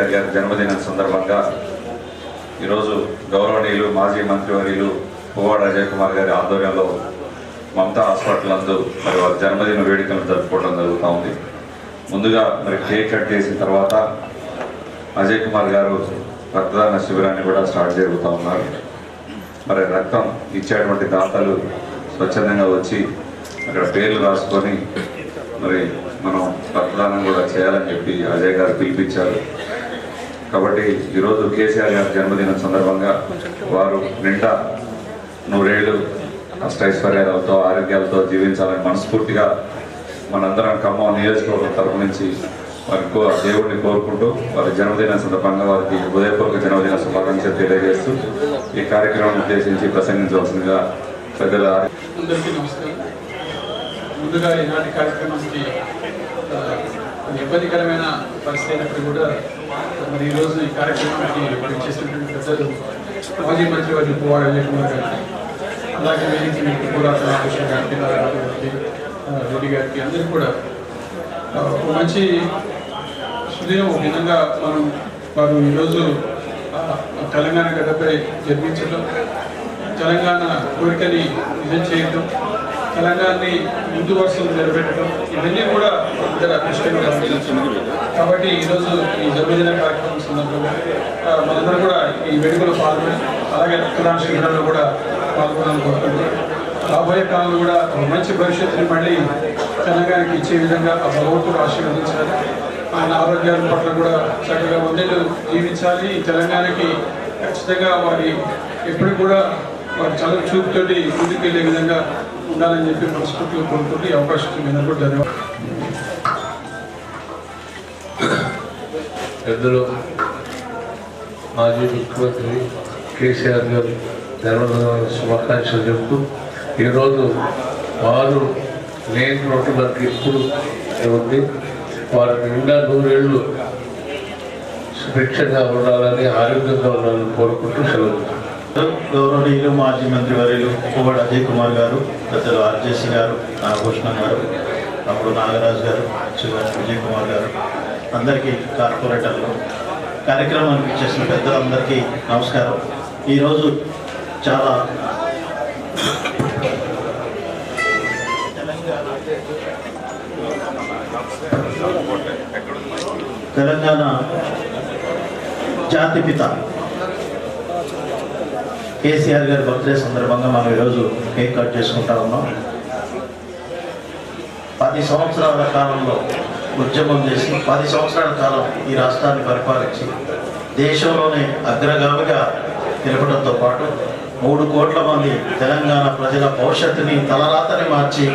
కేసీఆర్ గారి జన్మదినం సందర్భంగా ఈరోజు గౌరవనీయులు మాజీ మంత్రివర్యులు పువ్వాడ అజయ్ కుమార్ గారి ఆధ్వర్యంలో మమతా హాస్పిటల్ నందు మరి వారి జన్మదిన వేడుకలు జరుపుకోవడం జరుగుతూ ఉంది. ముందుగా మరి కేక్ కట్ చేసిన తర్వాత అజయ్ కుమార్ గారు రక్తదాన శిబిరాన్ని కూడా స్టార్ట్ జరుగుతూ ఉన్నారు. మరి రక్తం ఇచ్చేటువంటి దాతలు స్వచ్ఛందంగా వచ్చి అక్కడ పేర్లు రాసుకొని మరి మనం రక్తదానం కూడా చేయాలని చెప్పి అజయ్ గారు పిలిపించారు. కాబట్టి ఈరోజు కేసీఆర్ గారి జన్మదినం సందర్భంగా వారు నిండా నూరేళ్ళు అష్టైశ్వర్యాలతో ఆరోగ్యాలతో జీవించాలని మనస్ఫూర్తిగా మనందరం ఖమ్మం నియోజకవర్గం తరపు నుంచి వారి కో దేవుడిని కోరుకుంటూ వారి జన్మదిన సందర్భంగా వారికి హృదయపూర్వక జన్మదిన శుభాకాంక్షలు తెలియజేస్తూ ఈ కార్యక్రమం ఉద్దేశించి ప్రసంగించవలసిందిగా పెద్దల అందరికీ నమస్కారం. ముందుగా ఈనాటి కార్యక్రమానికి ఇబ్బందికరమైన పరిస్థితి అయినప్పుడు కూడా మరి ఈరోజు ఈ కార్యక్రమానికి పనిచేసినటువంటి పెద్దలు మాజీ మంత్రి వారి పువ్వాడ అజయ్ గారికి అలాగే వేదిక పురాతన రామకృష్ణ గారికి నారాయణ గారికి రెడ్డి గారికి అందరికీ కూడా ఒక మంచి సుదీనం ఒక విధంగా మనం వారు ఈరోజు తెలంగాణ గడ్డపై జన్మించడం తెలంగాణ కోరికని నిజం చేయడం తెలంగాణని ముందు వరుసలు నిలబెట్టడం ఇవన్నీ కూడా ఇద్దరు అదృష్టంగా భావించవచ్చు. కాబట్టి ఈరోజు ఈ జన్మదిన కార్యక్రమం సందర్భంగా మనందరూ కూడా ఈ వేడుకలో పాల్గొని అలాగే రక్తదాన శిబిరంలో కూడా పాల్గొనాలని కోరుకుంటున్నాం రాబోయే కాలంలో కూడా ఒక మంచి భవిష్యత్తుని మళ్ళీ తెలంగాణకి ఇచ్చే విధంగా ఆ భగవంతుడు ఆశీర్వదించాలి. ఆయన ఆరోగ్యాల పట్ల కూడా చక్కగా వందేళ్ళు జీవించాలి. తెలంగాణకి ఖచ్చితంగా వారి ఎప్పుడు కూడా వారి చదువు చూపుతోటి ముందుకెళ్ళే విధంగా ఉండాలని చెప్పి మనస్ఫూర్తిగా కోరుకుంటూ ఈ అవకాశం మీద కూడా ధన్యవాదాలు. పెద్దలు మాజీ ముఖ్యమంత్రి కేసీఆర్ గారు జన్మదిన శుభాకాంక్షలు చెప్తూ ఈరోజు వారు లేని రోడ్డు మనకి ఇప్పుడు ఉంది వారి నిండా నూరేళ్ళు సుభిక్షంగా ఉండాలని ఆరోగ్యంగా ఉండాలని కోరుకుంటూ సెలవు. గౌరవనీయులు మాజీ మంత్రి వర్యులు పువ్వాడ అజయ్ కుమార్ గారు పెద్దలు ఆర్జేసీ గారు నాగభూషణ గారు అప్పుడు నాగరాజు గారు అచ్చు విజయ్ కుమార్ గారు అందరికీ కార్పొరేటర్లు కార్యక్రమానికి ఇచ్చేసిన పెద్దలందరికీ నమస్కారం. ఈరోజు చాలా తెలంగాణ జాతిపిత కేసీఆర్ గారి బర్త్డే సందర్భంగా మనం ఈరోజు కేక్ కట్ చేసుకుంటా ఉన్నాం. పది సంవత్సరాల కాలంలో ఉద్యమం చేసి పది సంవత్సరాల కాలం ఈ రాష్ట్రాన్ని పరిపాలించి దేశంలోనే అగ్రగామిగా నిలపడంతో పాటు మూడు కోట్ల మంది తెలంగాణ ప్రజల భవిష్యత్తుని తలరాతని మార్చి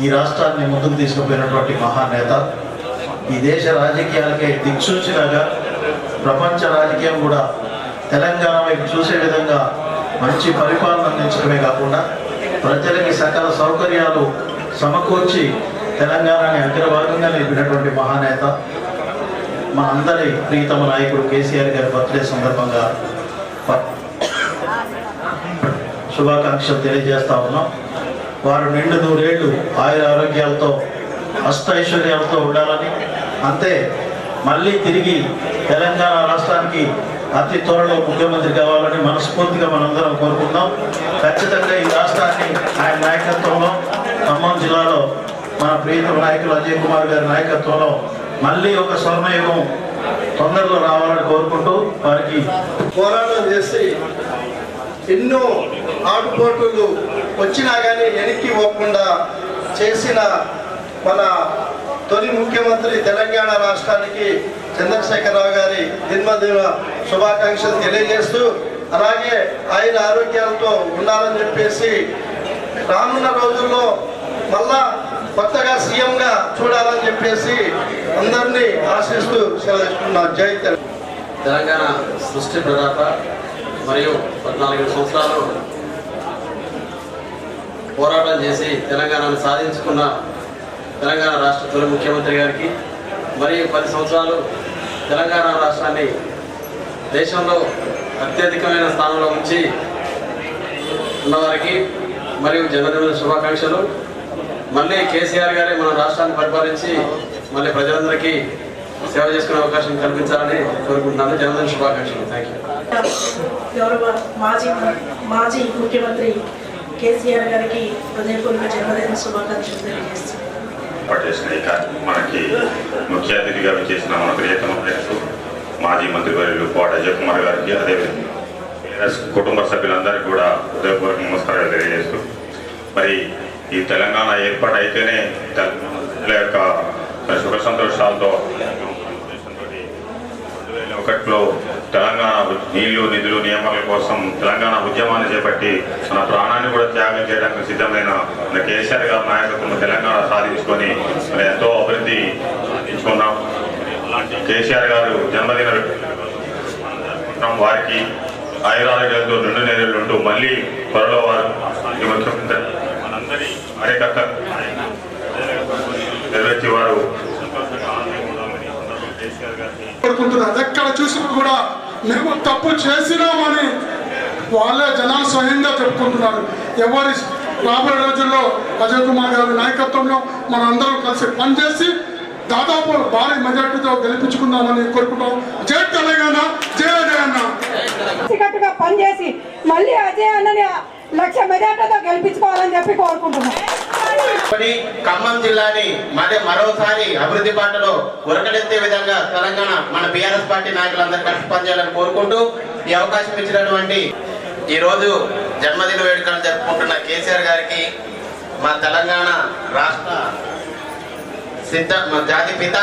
ఈ రాష్ట్రాన్ని ముందుకు తీసుకుపోయినటువంటి మహానేత ఈ దేశ రాజకీయాలకే దిక్సూచిలాగా ప్రపంచ రాజకీయం కూడా తెలంగాణ వైపు చూసే విధంగా మంచి పరిపాలన అందించడమే కాకుండా ప్రజలకి సకల సౌకర్యాలు సమకూర్చి తెలంగాణని అగ్రభాగంగా నిలిపినటువంటి మహానేత మా అందరి ప్రీతమ నాయకుడు కేసీఆర్ గారి బర్త్డే సందర్భంగా శుభాకాంక్షలు తెలియజేస్తా ఉన్నాం. వారు నిండు నూరేళ్ళు ఆయుర ఆరోగ్యాలతో అష్టైశ్వర్యాలతో ఉండాలని అంతే మళ్ళీ తిరిగి తెలంగాణ రాష్ట్రానికి అతి త్వరలో ముఖ్యమంత్రి కావాలని మనస్ఫూర్తిగా మనందరం కోరుకుందాం. ఖచ్చితంగా ఈ రాష్ట్రాన్ని ఆయన నాయకత్వంలో ఖమ్మం జిల్లాలో మన ప్రియతమ నాయకులు అజయ్ కుమార్ గారి నాయకత్వంలో మళ్ళీ ఒక స్వర్ణయుగం తొందరలో రావాలని కోరుకుంటూ వారికి పోరాటం చేసి ఎన్నో ఆటుపోటులు వచ్చినా కానీ వెనక్కి పోకుండా చేసిన మన తొలి ముఖ్యమంత్రి తెలంగాణ రాష్ట్రానికి చంద్రశేఖరరావు గారి జన్మదిన శుభాకాంక్షలు తెలియజేస్తూ అలాగే ఆయన ఆరోగ్యాలతో ఉండాలని చెప్పేసి రానున్న రోజుల్లో మళ్ళా కొత్తగా సీఎంగా చూడాలని చెప్పేసి అందరినీ ఆశిస్తూ సెలవుస్తున్నాను జై తెలంగాణ. తెలంగాణ సృష్టి ప్రదాత మరియు పద్నాలుగు సంవత్సరాలు పోరాటం చేసి తెలంగాణను సాధించుకున్న తెలంగాణ రాష్ట్ర తొలి ముఖ్యమంత్రి గారికి మరియు పది సంవత్సరాలు తెలంగాణ రాష్ట్రాన్ని దేశంలో అత్యధికమైన స్థానంలో ఉంచి ఉన్నవారికి మరియు జన్మదిన శుభాకాంక్షలు. మళ్ళీ కేసీఆర్ గారే మన రాష్ట్రాన్ని పరిపాలించి మళ్ళీ ప్రజలందరికీ సేవ చేసుకునే అవకాశం కల్పించాలని కోరుకుంటున్నాను. జన్మదిన శుభాకాంక్షలు. థ్యాంక్ యూ గౌరవ మాజీ మాజీ ముఖ్యమంత్రి కేసీఆర్ గారికి హృదయపూర్వక జన్మదిన శుభాకాంక్షలు తెలియజేస్తున్నాను. ఏర్పాటు చేసిన ఈ కార్యక్రమానికి ముఖ్య అతిథిగా విచ్చేసిన మన ప్రియతమ మాజీ మంత్రివర్యులు కోట అజయ్ కుమార్ గారికి అదేవిధంగా కుటుంబ సభ్యులందరికీ కూడా హృదయపూర్వక నమస్కారాలు తెలియజేస్తూ మరి ఈ తెలంగాణ ఏర్పాటు అయితేనే తెలంగాణ యొక్క సుఖ సంతోషాలతో ఒకట్లో తెలంగాణ నీళ్ళు నిధులు నియామకాల కోసం తెలంగాణ ఉద్యమాన్ని చేపట్టి మన ప్రాణాన్ని కూడా త్యాగం చేయడానికి సిద్ధమైన మన కేసీఆర్ గారి నాయకత్వం తెలంగాణ సాధించుకొని మరి ఎంతో అభివృద్ధి ఇచ్చుకున్నాం కేసీఆర్ గారు జన్మదిన వారికి ఆయురారోగ్యాలతో రెండు నెలలు ఉంటూ మళ్ళీ త్వరలో వారు ముఖ్యమంత్రి మనందరి నెరవేర్చి వారు కోరుకుంటున్నారు ఎక్కడ చూసినా కూడా మేము తప్పు చేసినామని వాళ్ళే జనాలు స్వయంగా చెప్పుకుంటున్నారు. ఎవరి రాబోయే రోజుల్లో అజయ్ కుమార్ గారి నాయకత్వంలో మనం అందరం కలిసి పనిచేసి దాదాపు భారీ మెజార్టీతో గెలిపించుకుందామని కోరుకుంటాం జై తెలంగాణ జై అజయ్ అన్న పనిచేసి మళ్ళీ అజయ్ అన్నని లక్ష మెజార్టీతో గెలిపించుకోవాలని చెప్పి కోరుకుంటున్నాం. ఖమ్మం జిల్లాని మరి మరోసారి అభివృద్ధి బాటలో ఉరకలెత్తే విధంగా తెలంగాణ మన బీఆర్ఎస్ పార్టీ నాయకులందరూ కలిసి పనిచేయాలని కోరుకుంటూ ఈ అవకాశం ఇచ్చినటువంటి ఈ రోజు జన్మదిన వేడుకలు జరుపుకుంటున్న కేసీఆర్ గారికి మా తెలంగాణ రాష్ట్ర సిద్ధ మా జాతి పిత.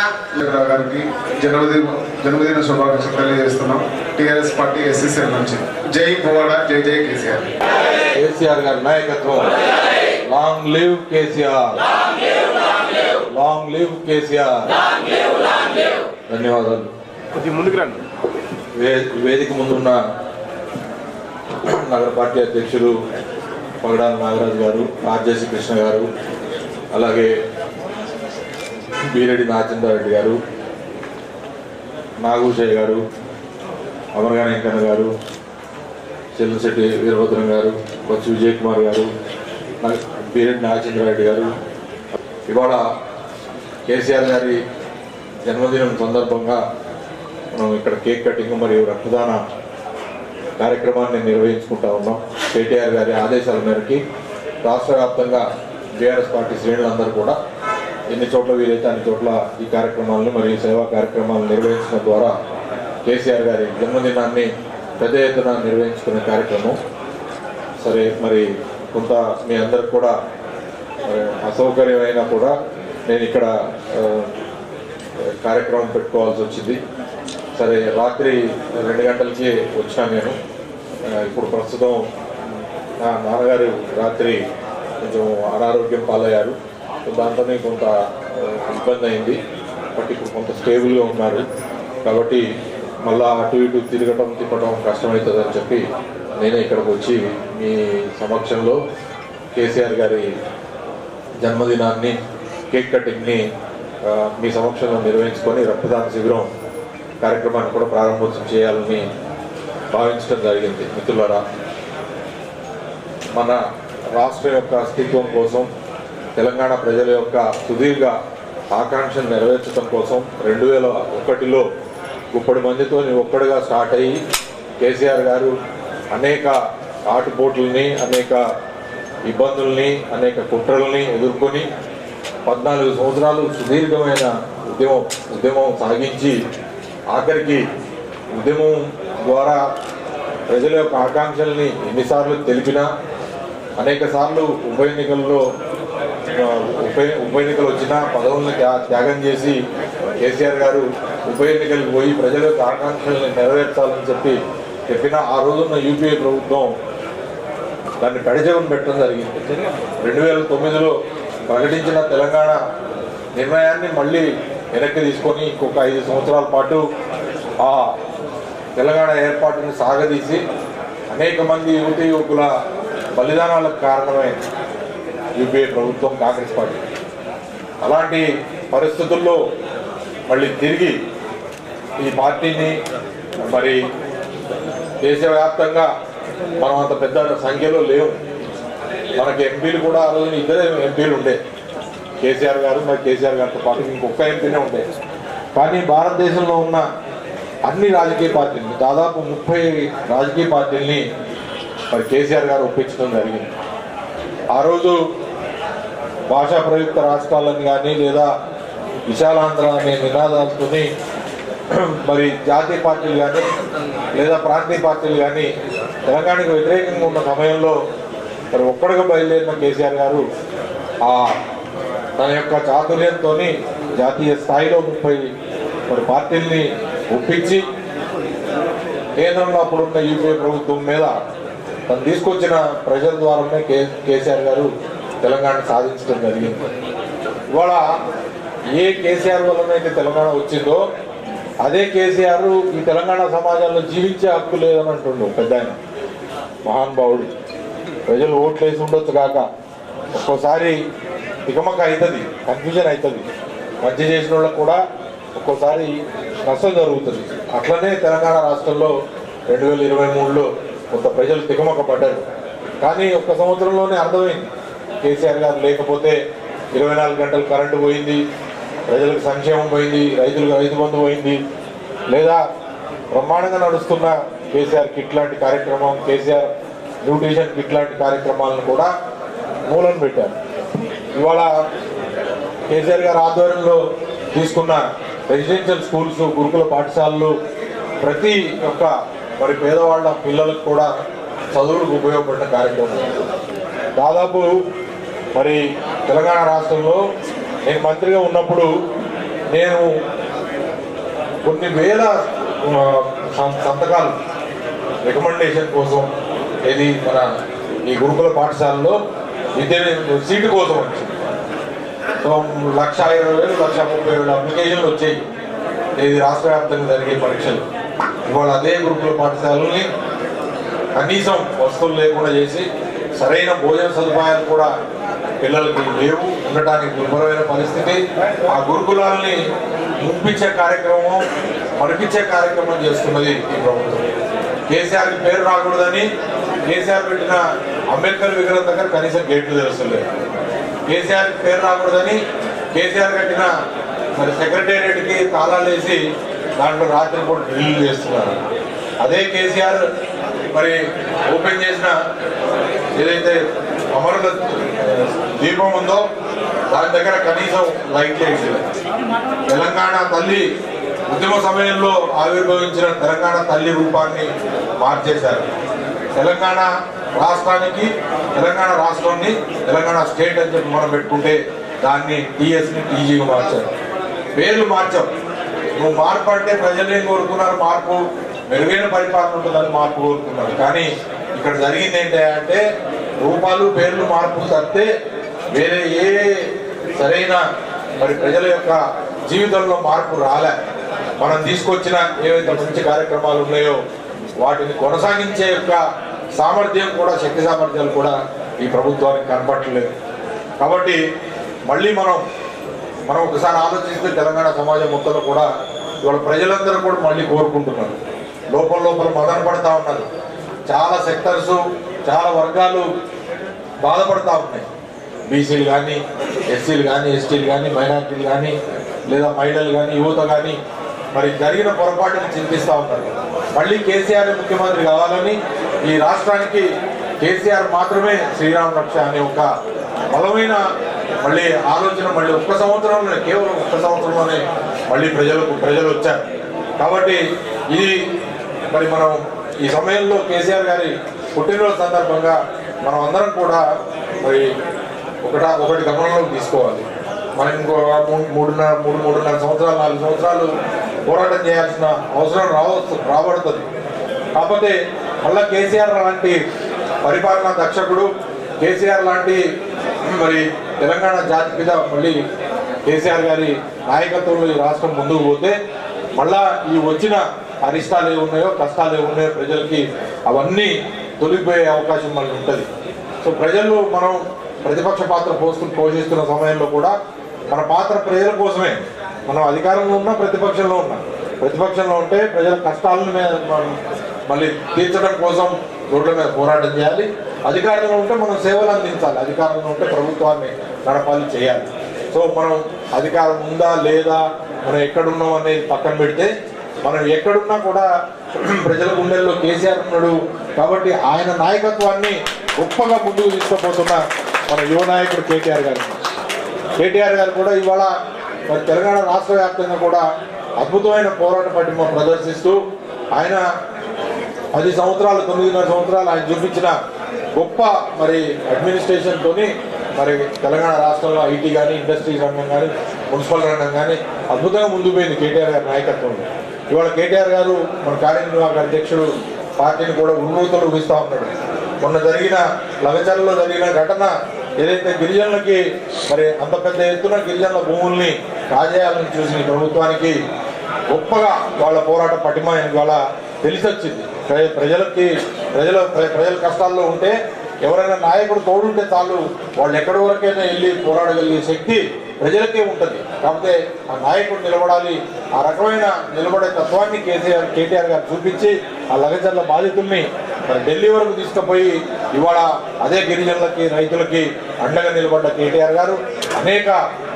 గారికి జన్మదిన జన్మదిన శుభాకాంక్షలు తెలియజేస్తున్నాం. టిఆర్ఎస్ పార్టీ ఎస్ఎస్ఎల్ నుంచి. జై పువాడ జై జై కేసీఆర్. కేసీఆర్ గారి నాయకత్వం. Long live KCR. Long live KCR. ధన్యవాదాలు. వే- వేదిక ముందున్న నగర పార్టీ అధ్యక్షులు పగడాల నాగరాజు గారు ఆర్జేసి కృష్ణ గారు అలాగే బీరెడ్డి రెడ్డి గారు నాగూషయ్య గారు అమరగాని వెంకన్న గారు చెల్లశెట్టి వీరభద్రం గారు బొత్స విజయ్ కుమార్ గారు బీరెడ్డి నాగచంద్రారెడ్డి గారు. ఇవాళ కేసీఆర్ గారి జన్మదినం సందర్భంగా మనం ఇక్కడ కేక్ కటింగ్ మరియు రక్తదాన కార్యక్రమాన్ని నిర్వహించుకుంటా ఉన్నాం. కేటీఆర్ గారి ఆదేశాల మేరకి రాష్ట్ర వ్యాప్తంగా బీఆర్ఎస్ పార్టీ శ్రేణులందరూ కూడా ఎన్ని చోట్ల వీలైతే అన్ని చోట్ల ఈ కార్యక్రమాలను మరియు సేవా కార్యక్రమాలను నిర్వహించడం ద్వారా కేసీఆర్ గారి జన్మదినాన్ని పెద్ద ఎత్తున నిర్వహించుకునే కార్యక్రమం. సరే మరి కొంత మీ అందరికి కూడా అసౌకర్యమైనా కూడా నేను ఇక్కడ కార్యక్రమం పెట్టుకోవాల్సి వచ్చింది. సరే రాత్రి రెండు గంటలకి వచ్చాను నేను. ఇప్పుడు ప్రస్తుతం నా నాన్నగారు రాత్రి కొంచెం అనారోగ్యం పాలయ్యారు. దాంతోనే కొంత ఇబ్బంది అయింది. బట్ ఇప్పుడు కొంత స్టేబుల్గా ఉన్నారు. కాబట్టి మళ్ళా అటు ఇటు తిరగటం తిప్పటం కష్టమవుతుంది అని చెప్పి నేనే ఇక్కడికి వచ్చి మీ సమక్షంలో కేసీఆర్ గారి జన్మదినాన్ని కేక్ కటింగ్ని మీ సమక్షంలో నిర్వహించుకొని రక్తదాన శిబిరం కార్యక్రమాన్ని కూడా ప్రారంభోత్సవం చేయాలని భావించడం జరిగింది. మిత్రులరా మన రాష్ట్రం యొక్క అస్తిత్వం కోసం తెలంగాణ ప్రజల యొక్క సుదీర్ఘ ఆకాంక్షను నెరవేర్చడం కోసం రెండు వేల ఒకటిలో ముప్పటి మందితో ఒక్కడిగా స్టార్ట్ అయ్యి కేసీఆర్ గారు అనేక ఆటుపోట్లని అనేక ఇబ్బందుల్ని అనేక కుట్రల్ని ఎదుర్కొని పద్నాలుగు సంవత్సరాలు సుదీర్ఘమైన ఉద్యమం ఉద్యమం సాగించి ఆఖరికి ఉద్యమం ద్వారా ప్రజల యొక్క ఆకాంక్షల్ని ఎన్నిసార్లు తెలిపినా అనేక సార్లు ఉప ఎన్నికల్లో ఉప ఉప ఎన్నికలు వచ్చినా పదవులను త్యా- త్యాగం చేసి కేసీఆర్ గారు ఉప ఎన్నికలకు పోయి ప్రజల యొక్క నెరవేర్చాలని చెప్పి చెప్పిన ఆ రోజున్న యూపీఏ ప్రభుత్వం దాన్ని పెడజగం పెట్టడం జరిగింది. రెండు వేల తొమ్మిదిలో ప్రకటించిన తెలంగాణ నిర్ణయాన్ని మళ్ళీ వెనక్కి తీసుకొని ఇంకొక ఐదు సంవత్సరాల పాటు ఆ తెలంగాణ ఏర్పాటుని సాగదీసి అనేక మంది యువతి యువకుల బలిదానాలకు కారణమే యూపీఏ ప్రభుత్వం కాంగ్రెస్ పార్టీ. అలాంటి పరిస్థితుల్లో మళ్ళీ తిరిగి ఈ పార్టీని మరి దేశవ్యాప్తంగా మనం అంత పెద్ద సంఖ్యలో లేవు. మనకి ఎంపీలు కూడా ఆ రోజున ఇద్దరే ఎంపీలు ఉండే. కేసీఆర్ గారు మరి కేసీఆర్ గారితో పాటు ఇంకొక ఎంపీనే ఉండే. కానీ భారతదేశంలో ఉన్న అన్ని రాజకీయ పార్టీలు దాదాపు ముప్పై రాజకీయ పార్టీల్ని మరి కేసీఆర్ గారు ఒప్పించడం జరిగింది. ఆ రోజు భాషా ప్రయుక్త రాష్ట్రాలను కానీ లేదా విశాలాంధ్ర అనే నినాదాలతోని మరి జాతీయ పార్టీలు కానీ లేదా ప్రాంతీయ పార్టీలు కానీ తెలంగాణకు వ్యతిరేకంగా ఉన్న సమయంలో మరి ఒక్కడిగా బయలుదేరిన కేసీఆర్ గారు ఆ తన యొక్క చాతుర్యంతో జాతీయ స్థాయిలో ముప్పై మరి పార్టీల్ని ఒప్పించి కేంద్రంలో అప్పుడున్న యూపీఏ ప్రభుత్వం మీద తను తీసుకొచ్చిన ప్రజల ద్వారానే కేసీఆర్ గారు తెలంగాణ సాధించడం జరిగింది. ఇవాళ ఏ కేసీఆర్ వల్లనైతే తెలంగాణ వచ్చిందో అదే కేసీఆర్ ఈ తెలంగాణ సమాజంలో జీవించే హక్కు లేదని అంటుండు పెద్ద ఆయన. మహానుభావుడు ప్రజలు ఓట్లు వేసి ఉండొచ్చు కాక ఒక్కోసారి తికమక అవుతుంది కన్ఫ్యూజన్ అవుతుంది మంచి చేసిన వాళ్ళకు కూడా ఒక్కోసారి నష్టం జరుగుతుంది. అట్లనే తెలంగాణ రాష్ట్రంలో రెండు వేల ఇరవై మూడులో కొంత ప్రజలు తికమక పడ్డారు. కానీ ఒక్క సంవత్సరంలోనే అర్థమైంది. కేసీఆర్ గారు లేకపోతే ఇరవై నాలుగు గంటలు కరెంటు పోయింది ప్రజలకు సంక్షేమం పోయింది రైతులకు రైతు బంధు పోయింది. లేదా బ్రహ్మాండంగా నడుస్తున్న కేసీఆర్ కిట్ లాంటి కార్యక్రమం కేసీఆర్ న్యూట్రిషన్ కిట్ లాంటి కార్యక్రమాలను కూడా మూలం పెట్టారు. ఇవాళ కేసీఆర్ గారి ఆధ్వర్యంలో తీసుకున్న రెసిడెన్షియల్ స్కూల్స్ గురుకుల పాఠశాలలు ప్రతి ఒక్క మరి పేదవాళ్ళ పిల్లలకు కూడా చదువులకు ఉపయోగపడిన కార్యక్రమం. దాదాపు మరి తెలంగాణ రాష్ట్రంలో నేను మంత్రిగా ఉన్నప్పుడు నేను కొన్ని వేల సంతకాలు రికమెండేషన్ కోసం ఇది మన ఈ గురుకుల పాఠశాలలో విద్య సీటు కోసం వచ్చింది. సో లక్ష ఇరవై వేలు లక్ష ముప్పై వేలు అప్లికేషన్లు వచ్చాయి. ఇది రాష్ట్ర వ్యాప్తంగా జరిగే పరీక్షలు. ఇవాళ అదే గురుకుల పాఠశాలని కనీసం వస్తువులు లేకుండా చేసి సరైన భోజన సదుపాయాలు కూడా పిల్లలకి లేవు ఉండటానికి దుర్భరమైన పరిస్థితి. ఆ గురుకులాల్ని ముంపించే కార్యక్రమం మరిపించే కార్యక్రమం చేస్తున్నది ఈ ప్రభుత్వం. కేసీఆర్ పేరు రాకూడదని కేసీఆర్ పెట్టిన అంబేద్కర్ విగ్రహం దగ్గర కనీసం గేట్లు తెలుస్తలేదు కేసీఆర్ పేరు రాకూడదని కేసీఆర్ కట్టిన మరి సెక్రటేరియట్కి తాళాలు వేసి దాంట్లో రాత్రిపూట డ్రిల్ చేస్తున్నారు. అదే కేసీఆర్ మరి ఓపెన్ చేసిన ఏదైతే అమరుల దీపం ఉందో దాని దగ్గర కనీసం లైట్ లేదు. తెలంగాణ తల్లి ఉద్యమ సమయంలో ఆవిర్భవించిన తెలంగాణ తల్లి రూపాన్ని మార్చేశారు. తెలంగాణ రాష్ట్రానికి తెలంగాణ రాష్ట్రాన్ని తెలంగాణ స్టేట్ అని చెప్పి మనం పెట్టుకుంటే దాన్ని టీఎస్ని టీజీగా మార్చారు. పేర్లు మార్చాం. నువ్వు మార్పు అంటే ప్రజలు ఏం కోరుకున్నారు? మార్పు మెరుగైన పరిపాలన ఉంటుందని మార్పు కోరుకున్నారు. కానీ ఇక్కడ జరిగింది ఏంటంటే రూపాలు పేర్లు మార్పు తప్పితే వేరే ఏ సరైన మరి ప్రజల యొక్క జీవితంలో మార్పు రాలే. మనం తీసుకొచ్చిన ఏవైతే మంచి కార్యక్రమాలు ఉన్నాయో వాటిని కొనసాగించే యొక్క సామర్థ్యం కూడా శక్తి సామర్థ్యాలు కూడా ఈ ప్రభుత్వానికి కనపట్టలేదు కాబట్టి మళ్ళీ మనం మనం ఒకసారి ఆలోచిస్తే తెలంగాణ సమాజం మొత్తంలో కూడా ఇవాళ ప్రజలందరూ కూడా మళ్ళీ కోరుకుంటున్నారు. లోపల లోపల మదన పడతా ఉన్నారు. చాలా సెక్టర్స్ చాలా వర్గాలు బాధపడతా ఉన్నాయి. బీసీలు కానీ ఎస్సీలు కానీ ఎస్టీలు కానీ మైనార్టీలు కానీ లేదా మహిళలు కానీ యువత కానీ మరి జరిగిన పొరపాటుని చింతిస్తూ ఉన్నారు. మళ్ళీ కేసీఆర్ ముఖ్యమంత్రి కావాలని ఈ రాష్ట్రానికి కేసీఆర్ మాత్రమే శ్రీరామ రక్ష అనే ఒక బలమైన మళ్ళీ ఆలోచన మళ్ళీ ఒక్క సంవత్సరంలోనే కేవలం ఒక్క సంవత్సరంలోనే మళ్ళీ ప్రజలకు ప్రజలు వచ్చారు. కాబట్టి ఇది మరి మనం ఈ సమయంలో కేసీఆర్ గారి పుట్టినరోజు సందర్భంగా మనం అందరం కూడా మరి ఒకట ఒకటి గమనంలోకి తీసుకోవాలి. మనం ఇంకో మూడున్నర మూడు మూడున్నర సంవత్సరాలు నాలుగు సంవత్సరాలు పోరాటం చేయాల్సిన అవసరం రావచ్చు రాబడుతుంది. కాకపోతే మళ్ళా కేసీఆర్ లాంటి పరిపాలనా దక్షకుడు కేసీఆర్ లాంటి మరి తెలంగాణ జాతిపిత మళ్ళీ కేసీఆర్ గారి నాయకత్వంలో ఈ రాష్ట్రం ముందుకు పోతే మళ్ళా ఈ వచ్చిన అరిష్టాలు ఏమున్నాయో ఉన్నాయో కష్టాలు ఏమున్నాయో ఉన్నాయో ప్రజలకి అవన్నీ తొలిగిపోయే అవకాశం మనకు ఉంటుంది. సో ప్రజలు మనం ప్రతిపక్ష పాత్ర పోస్తు పోషిస్తున్న సమయంలో కూడా మన పాత్ర ప్రజల కోసమే. మనం అధికారంలో ఉన్నా ప్రతిపక్షంలో ఉన్నా. ప్రతిపక్షంలో ఉంటే ప్రజల కష్టాలను మనం మళ్ళీ తీర్చడం కోసం రోడ్ల మీద పోరాటం చేయాలి. అధికారంలో ఉంటే మనం సేవలు అందించాలి. అధికారంలో ఉంటే ప్రభుత్వాన్ని నడపాలి చేయాలి. సో మనం అధికారం ఉందా లేదా మనం ఎక్కడున్నాం అనేది పక్కన పెడితే మనం ఎక్కడున్నా కూడా ప్రజల గుండెల్లో కేసీఆర్ ఉన్నాడు కాబట్టి ఆయన నాయకత్వాన్ని గొప్పగా ముందుకు తీసుకుపోతున్న మన యువ నాయకుడు కేటీఆర్ గారు. కేటీఆర్ గారు కూడా ఇవాళ మరి తెలంగాణ రాష్ట్ర వ్యాప్తంగా కూడా అద్భుతమైన పోరాట పటిమ ప్రదర్శిస్తూ ఆయన పది సంవత్సరాలు తొమ్మిదిన్నర సంవత్సరాలు ఆయన చూపించిన గొప్ప మరి అడ్మినిస్ట్రేషన్తోని మరి తెలంగాణ రాష్ట్రంలో ఐటీ కానీ ఇండస్ట్రీస్ రంగం కానీ మున్సిపల్ రంగం కానీ అద్భుతంగా ముందుకు పోయింది కేటీఆర్ గారి నాయకత్వంలో. ఇవాళ కేటీఆర్ గారు మన కార్యనిర్వాహక అధ్యక్షుడు పార్టీని కూడా ఉన్నూతలు ఊహిస్తూ ఉన్నాడు. మొన్న జరిగిన లగచర్లలో జరిగిన ఘటన ఏదైతే గిరిజనులకి మరి అంత పెద్ద ఎత్తున గిరిజనుల భూముల్ని కాజేయాలని చూసిన ప్రభుత్వానికి గొప్పగా వాళ్ళ పోరాట పటిమ ఇవాళ తెలిసొచ్చింది. ప్రజలకి ప్రజల ప్రజల కష్టాల్లో ఉంటే ఎవరైనా నాయకుడు తోడుంటే చాలు. వాళ్ళు ఎక్కడి వరకైనా వెళ్ళి పోరాడగలిగే శక్తి ప్రజలకే ఉంటుంది. కాకపోతే ఆ నాయకుడు నిలబడాలి. ఆ రకమైన నిలబడే తత్వాన్ని కేసీఆర్ కేటీఆర్ గారు చూపించి ఆ లగజర్ల బాధితుల్ని మరి ఢిల్లీ వరకు తీసుకుపోయి ఇవాళ అదే గిరిజనులకి రైతులకి అండగా నిలబడ్డ కేటీఆర్ గారు అనేక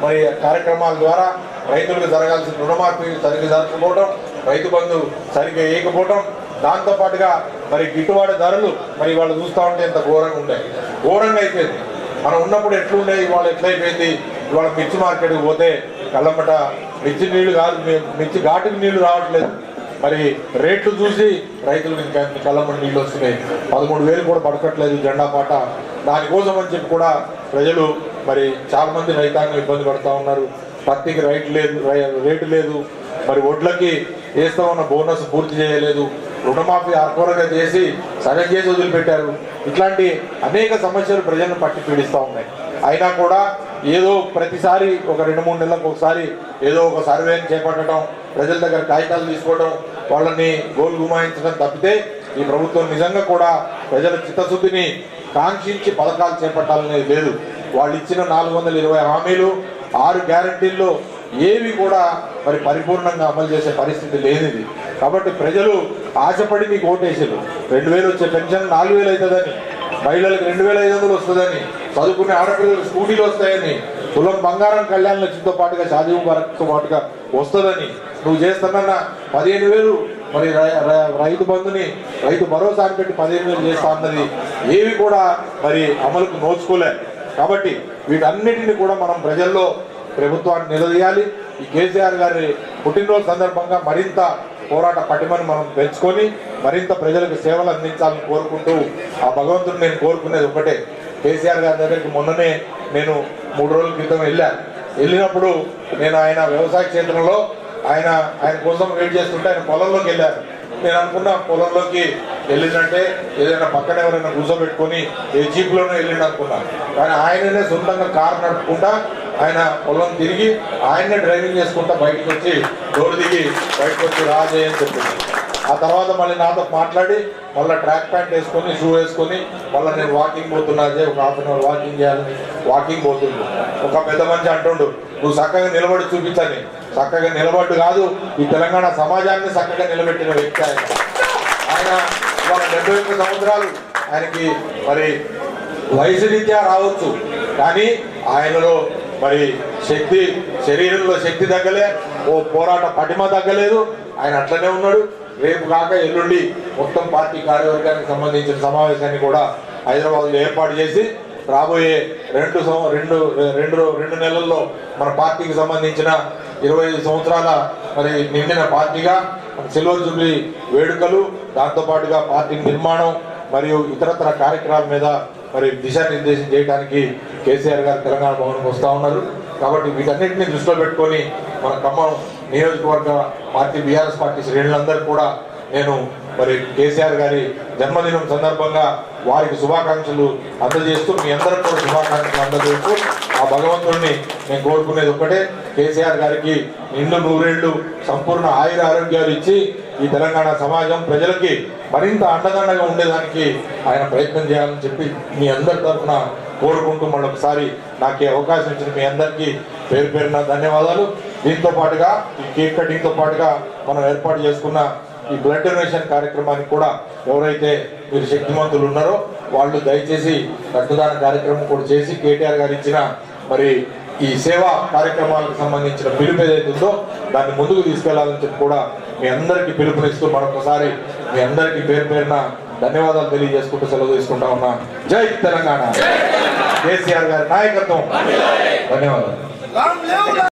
మరి కార్యక్రమాల ద్వారా రైతులకు జరగాల్సిన రుణమాఫీ సరిగ్గా జరగకపోవడం రైతు బంధు సరిగ్గా వేయకపోవడం దాంతో పాటుగా మరి గిట్టుబాటు ధరలు మరి వాళ్ళు చూస్తూ ఉంటే ఎంత ఘోరంగా ఉండే ఘోరంగా అయిపోయింది. మనం ఉన్నప్పుడు ఎట్లుండే ఇవాళ ఎట్లయిపోయింది? ఇవాళ మిర్చి మార్కెట్కి పోతే కళ్ళమ్మట మిర్చి నీళ్ళు కాదు మిర్చి ఘాటుకి నీళ్ళు రావట్లేదు. మరి రేట్లు చూసి రైతులకు ఇంకా కళ్ళమ్మ నీళ్ళు వస్తున్నాయి. పదమూడు వేలు కూడా పడకట్లేదు జెండా పాట. దానికోసం అని చెప్పి కూడా ప్రజలు మరి చాలా మంది రైతాంగం ఇబ్బంది పడుతూ ఉన్నారు. పత్తికి రైట్ లేదు రై- రేటు లేదు. మరి వడ్లకి వేస్తా ఉన్న బోనస్ పూర్తి చేయలేదు. రుణమాఫీ అర్హులుగా చేసి సగం చేసి వదిలిపెట్టారు. ఇట్లాంటి అనేక సమస్యలు ప్రజలను పట్టి పీడిస్తూ ఉన్నాయి. అయినా కూడా ఏదో ప్రతిసారి ఒక రెండు మూడు నెలలకు ఒకసారి ఏదో ఒక సర్వేని చేపట్టడం ప్రజల దగ్గర కాగితాలు తీసుకోవడం వాళ్ళని గోలు గుమాయించడం తప్పితే ఈ ప్రభుత్వం నిజంగా కూడా ప్రజల చిత్తశుద్ధిని కాంక్షించి పథకాలు చేపట్టాలనేది లేదు. వాళ్ళు ఇచ్చిన నాలుగు వందల ఇరవై హామీలు ఆరు గ్యారంటీల్లో ఏవి కూడా మరి పరిపూర్ణంగా అమలు చేసే పరిస్థితి లేనిది. కాబట్టి ప్రజలు ఆశపడి మీకు ఓటేసారు రెండు వేలు వచ్చే పెన్షన్ నాలుగు వేలు అవుతుందని మహిళలకు రెండు వేల ఐదు వందలు వస్తుందని చదువుకునే ఆడపిల్లలకు స్కూటీలు వస్తాయని కులం బంగారం కళ్యాణ లక్ష్యంతో పాటుగా షాదీ ముబారక్తో పాటుగా వస్తుందని నువ్వు చేస్తానన్న పదిహేను వేలు మరి రై- రైతు బంధుని రైతు భరోసా అని పెట్టి పదిహేను వేలు చేస్తా అన్నది ఏవి కూడా మరి అమలుకు నోచుకోలే. కాబట్టి వీటన్నిటిని కూడా మనం ప్రజల్లో ప్రభుత్వాన్ని నిలదీయాలి. ఈ కేసీఆర్ గారి పుట్టినరోజు సందర్భంగా మరింత పోరాట పటిమని మనం పెంచుకొని మరింత ప్రజలకు సేవలు అందించాలని కోరుకుంటూ ఆ భగవంతుడు నేను కోరుకునేది ఒకటే. కేసీఆర్ గారి దగ్గరికి మొన్ననే నేను మూడు రోజుల క్రితం వెళ్ళాను వెళ్ళినప్పుడు నేను ఆయన వ్యవసాయ క్షేత్రంలో ఆయన ఆయన కోసం వెయిట్ చేస్తుంటే ఆయన పొలంలోకి వెళ్ళారు. నేను అనుకున్న పొలంలోకి వెళ్ళిందంటే ఏదైనా పక్కన ఎవరైనా కూర్చోబెట్టుకొని ఏ జీప్లోనే వెళ్ళిండు అనుకున్నాను కానీ ఆయననే సొంతంగా కారు నడుపుకుంటా ఆయన పొలం తిరిగి ఆయన్నే డ్రైవింగ్ చేసుకుంటా బయటకు వచ్చి డోర్ దిగి బయటకు వచ్చి రాజే అని చెప్పింది. ఆ తర్వాత మళ్ళీ నాతో మాట్లాడి మళ్ళీ ట్రాక్ ప్యాంట్ వేసుకొని షూ వేసుకొని మళ్ళీ నేను వాకింగ్ పోతున్నా అజయ్ ఒక హాఫ్ అన్ అవర్ వాకింగ్ చేయాలని వాకింగ్ పోతుండు. ఒక పెద్ద మనిషి అంటుండు నువ్వు చక్కగా నిలబడి చూపించని చక్కగా నిలబడి కాదు ఈ తెలంగాణ సమాజాన్ని చక్కగా నిలబెట్టిన వ్యక్తి ఆయన. ఆయన ఇవాళ డెబ్బై ఒక్క సంవత్సరాలు ఆయనకి మరి వయసు రీత్యా రావచ్చు కానీ ఆయనలో మరి శక్తి శరీరంలో శక్తి తగ్గలే ఓ పోరాట పటిమ తగ్గలేదు. ఆయన అట్లనే ఉన్నాడు. రేపు కాక ఎల్లుండి మొత్తం పార్టీ కార్యవర్గానికి సంబంధించిన సమావేశాన్ని కూడా హైదరాబాద్లో ఏర్పాటు చేసి రాబోయే రెండు సంవ- రెండు రెండు రెండు నెలల్లో మన పార్టీకి సంబంధించిన ఇరవై ఐదు సంవత్సరాల మరి నిండిన పార్టీగా సిల్వర్ జూబ్లీ వేడుకలు దాంతోపాటుగా పార్టీ నిర్మాణం మరియు ఇతరత్ర కార్యక్రమాల మీద మరి దిశానిర్దేశం చేయడానికి కేసీఆర్ గారు తెలంగాణ భవన్కి వస్తూ ఉన్నారు. కాబట్టి వీటన్నిటిని దృష్టిలో పెట్టుకొని మన ఖమ్మం నియోజకవర్గ పార్టీ బీఆర్ఎస్ పార్టీ శ్రేణులందరూ కూడా నేను మరి కేసీఆర్ గారి జన్మదినం సందర్భంగా వారికి శుభాకాంక్షలు అందజేస్తూ మీ అందరికి కూడా శుభాకాంక్షలు అందజేస్తూ ఆ భగవంతుడిని నేను కోరుకునేది ఒక్కటే. కేసీఆర్ గారికి నిన్ను నూరేళ్ళు సంపూర్ణ ఆయుర ఆరోగ్యాలు ఇచ్చి ఈ తెలంగాణ సమాజం ప్రజలకి మరింత అండదండగా ఉండేదానికి ఆయన ప్రయత్నం చేయాలని చెప్పి మీ అందరి తరఫున కోరుకుంటూ మరొకసారి నాకు అవకాశం ఇచ్చిన మీ అందరికీ పేరు పేరున ధన్యవాదాలు. దీంతో పాటుగా ఈ కేక్ కటింగ్తో పాటుగా మనం ఏర్పాటు చేసుకున్న ఈ బ్లడ్ డొనేషన్ కార్యక్రమానికి కూడా ఎవరైతే మీరు శక్తిమంతులు ఉన్నారో వాళ్ళు దయచేసి రక్తదాన కార్యక్రమం కూడా చేసి కేటీఆర్ గారు ఇచ్చిన మరి ఈ సేవా కార్యక్రమాలకు సంబంధించిన పిలుపు ఏదైతే ఉందో దాన్ని ముందుకు తీసుకెళ్ళాలని చెప్పి కూడా మీ అందరికీ పిలుపునిస్తూ మరొకసారి మీ అందరికీ పేరు పేరున ధన్యవాదాలు తెలియజేసుకుంటూ సెలవు తీసుకుంటా ఉన్నా. జై తెలంగాణ. కేసీఆర్ గారి నాయకత్వం. ధన్యవాదాలు.